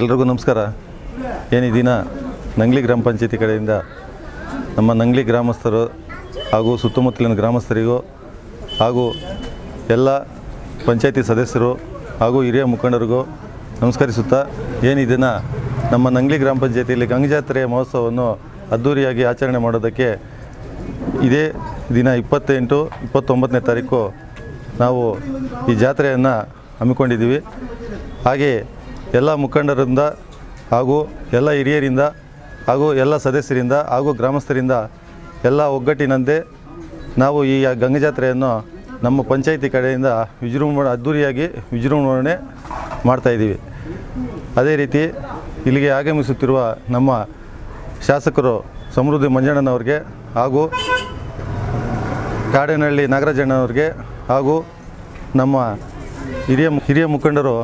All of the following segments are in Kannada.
ಎಲ್ರಿಗೂ ನಮಸ್ಕಾರ. ಏನು ದಿನ ನಂಗ್ಲಿ ಗ್ರಾಮ ಪಂಚಾಯತಿ ಕಡೆಯಿಂದ ನಮ್ಮ ನಂಗ್ಲಿ ಗ್ರಾಮಸ್ಥರು ಹಾಗೂ ಸುತ್ತಮುತ್ತಲಿನ ಗ್ರಾಮಸ್ಥರಿಗೂ ಹಾಗೂ ಎಲ್ಲ ಪಂಚಾಯತಿ ಸದಸ್ಯರು ಹಾಗೂ ಹಿರಿಯ ಮುಖಂಡರಿಗೂ ನಮಸ್ಕರಿಸುತ್ತಾ ಏನು ನಮ್ಮ ನಂಗ್ಲಿ ಗ್ರಾಮ ಪಂಚಾಯತಿಯಲ್ಲಿ ಗಂಗಜಾತ್ರೆಯ ಮಹೋತ್ಸವವನ್ನು ಅದ್ಧೂರಿಯಾಗಿ ಆಚರಣೆ ಮಾಡೋದಕ್ಕೆ ಇದೇ ದಿನ ಇಪ್ಪತ್ತೆಂಟು, ಇಪ್ಪತ್ತೊಂಬತ್ತನೇ ತಾರೀಕು ನಾವು ಈ ಜಾತ್ರೆಯನ್ನು ಹಮ್ಮಿಕೊಂಡಿದ್ದೀವಿ. ಹಾಗೆ ಎಲ್ಲ ಮುಖಂಡರಿಂದ ಹಾಗೂ ಎಲ್ಲ ಹಿರಿಯರಿಂದ ಹಾಗೂ ಎಲ್ಲ ಸದಸ್ಯರಿಂದ ಹಾಗೂ ಗ್ರಾಮಸ್ಥರಿಂದ ಎಲ್ಲ ಒಗ್ಗಟ್ಟಿನಂತೆ ನಾವು ಈ ಗಂಗಜಾತ್ರೆಯನ್ನು ನಮ್ಮ ಪಂಚಾಯಿತಿ ಕಡೆಯಿಂದ ವಿಜೃಂಭಣೆ ಅದ್ಧೂರಿಯಾಗಿ ವಿಜೃಂಭಣೆ ಮಾಡ್ತಾಯಿದ್ದೀವಿ ಅದೇ ರೀತಿ ಇಲ್ಲಿಗೆ ಆಗಮಿಸುತ್ತಿರುವ ನಮ್ಮ ಶಾಸಕರು ಸಮೃದ್ಧಿ ಮಂಜಣ್ಣನವ್ರಿಗೆ ಹಾಗೂ ಕಾಡೇನಹಳ್ಳಿ ನಾಗರಾಜಣ್ಣವ್ರಿಗೆ ಹಾಗೂ ನಮ್ಮ ಹಿರಿಯ ಹಿರಿಯ ಮುಖಂಡರು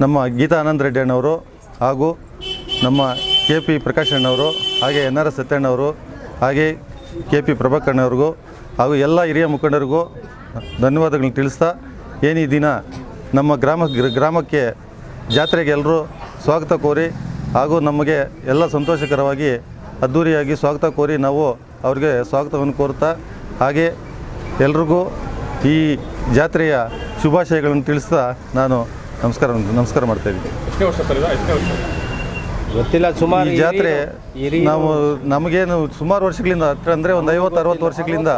ನಮ್ಮ ಗೀತಾ ಆನಂದ್ ರೆಡ್ಡಿ ಅಣ್ಣವರು ಹಾಗೂ ನಮ್ಮ ಕೆ ಪಿ ಪ್ರಕಾಶ್ ಅಣ್ಣವರು, ಹಾಗೆ ಎನ್ ಆರ್ ಎಸ್ ಸತ್ಯಣ್ಣವರು ಹಾಗೆ ಕೆ ಪಿ ಪ್ರಭಾಕಣ್ಣವ್ರಿಗೂ ಹಾಗೂ ಎಲ್ಲ ಹಿರಿಯ ಮುಖಂಡರಿಗೂ ಧನ್ಯವಾದಗಳನ್ನ ತಿಳಿಸ್ತಾ ಏನು ಈ ದಿನ ನಮ್ಮ ಗ್ರಾಮ ಗ್ರ- ಗ್ರಾಮಕ್ಕೆ ಜಾತ್ರೆಗೆ ಎಲ್ಲರೂ ಸ್ವಾಗತ ಕೋರಿ ಹಾಗೂ ನಮಗೆ ಎಲ್ಲ ಸಂತೋಷಕರವಾಗಿ ಅದ್ಧೂರಿಯಾಗಿ ಸ್ವಾಗತ ಕೋರಿ ನಾವು ಅವ್ರಿಗೆ ಸ್ವಾಗತವನ್ನು ಕೋರುತ್ತಾ ಹಾಗೆ ಎಲ್ರಿಗೂ ಈ ಜಾತ್ರೆಯ ಶುಭಾಶಯಗಳನ್ನು ತಿಳಿಸ್ತಾ ನಾನು ನಮಸ್ಕಾರ ನಮಸ್ಕಾರ ಮಾಡ್ತಾ ಇದ್ದೀವಿ. ಎಷ್ಟನೇ ವರ್ಷ ಸರ್ ಇದು? ಎಷ್ಟನೇ ವರ್ಷ. ಗೊತ್ತಿಲ್ಲ ಸುಮಾರು ಈ ಜಾತ್ರೆ ನಾವು ನಮಗೇನು ಸುಮಾರು ವರ್ಷಗಳಿಂದ ಹತ್ರ ಅಂದರೆ ಒಂದು ಐವತ್ತು ಅರವತ್ತು ವರ್ಷಗಳಿಂದ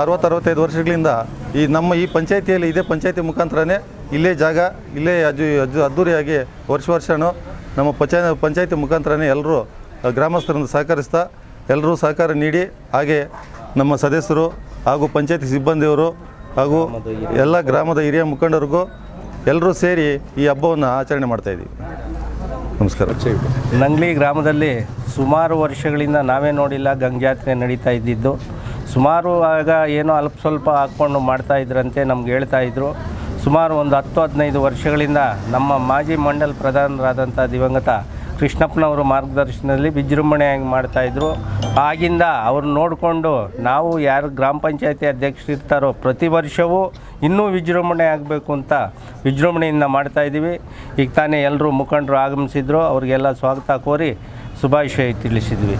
ಅರವತ್ತು ಅರವತ್ತೈದು ವರ್ಷಗಳಿಂದ ಈ ನಮ್ಮ ಈ ಪಂಚಾಯತಿಯಲ್ಲಿ ಇದೇ ಪಂಚಾಯತಿ ಮುಖಾಂತರನೇ ಇಲ್ಲೇ ಜಾಗ ಇಲ್ಲೇ ಅಜ್ಜು ಅಜ್ಜು ಅದ್ದೂರಿಯಾಗಿ ವರ್ಷ ವರ್ಷವೂ ನಮ್ಮ ಪಂಚಾಯ ಪಂಚಾಯತಿ ಮುಖಾಂತರನೇ ಎಲ್ಲರೂ ಗ್ರಾಮಸ್ಥರನ್ನು ಸಹಕರಿಸ್ತಾ ಎಲ್ಲರೂ ಸಹಕಾರ ನೀಡಿ ಹಾಗೆ ನಮ್ಮ ಸದಸ್ಯರು ಹಾಗೂ ಪಂಚಾಯತಿ ಸಿಬ್ಬಂದಿಯವರು ಹಾಗೂ ಎಲ್ಲ ಗ್ರಾಮದ ಹಿರಿಯ ಮುಖಂಡರಿಗೂ ಎಲ್ಲರೂ ಸೇರಿ ಈ ಹಬ್ಬವನ್ನು ಆಚರಣೆ ಮಾಡ್ತಾಯಿದ್ದೀವಿ ನಮಸ್ಕಾರ. ನಂಗ್ಲಿ ಗ್ರಾಮದಲ್ಲಿ ಸುಮಾರು ವರ್ಷಗಳಿಂದ ನಾವೇ ನೋಡಿಲ್ಲ ಗಂಗಾತ್ರೆ ನಡೀತಾ ಇದ್ದಿದ್ದು. ಸುಮಾರು ಆಗ ಏನೋ ಅಲ್ಪ ಸ್ವಲ್ಪ ಹಾಕ್ಕೊಂಡು ಮಾಡ್ತಾ ಇದ್ರಂತೆ ನಮ್ಗೆ ಹೇಳ್ತಾ ಇದ್ರು. ಸುಮಾರು ಒಂದು ಹತ್ತು ಹದಿನೈದು ವರ್ಷಗಳಿಂದ ನಮ್ಮ ಮಾಜಿ ಮಂಡಲ್ ಪ್ರಧಾನರಾದಂಥ ದಿವಂಗತ ಕೃಷ್ಣಪ್ಪನವರ ಮಾರ್ಗದರ್ಶನದಲ್ಲಿ ವಿಜೃಂಭಣೆಯಾಗಿ ಮಾಡ್ತಾಯಿದ್ರು ಆಗಿಂದ ಅವ್ರು ನೋಡಿಕೊಂಡು ನಾವು ಯಾರು ಗ್ರಾಮ ಪಂಚಾಯತಿ ಅಧ್ಯಕ್ಷರು ಇರ್ತಾರೋ ಪ್ರತಿ ವರ್ಷವೂ ಇನ್ನೂ ವಿಜೃಂಭಣೆ ಆಗಬೇಕು ಅಂತ ವಿಜೃಂಭಣೆಯಿಂದ ಮಾಡ್ತಾಯಿದ್ದೀವಿ ಈಗ ತಾನೇ ಎಲ್ಲರೂ ಮುಖಂಡರು ಆಗಮಿಸಿದ್ರು. ಅವ್ರಿಗೆಲ್ಲ ಸ್ವಾಗತ ಕೋರಿ ಶುಭಾಶಯ ತಿಳಿಸಿದ್ವಿ.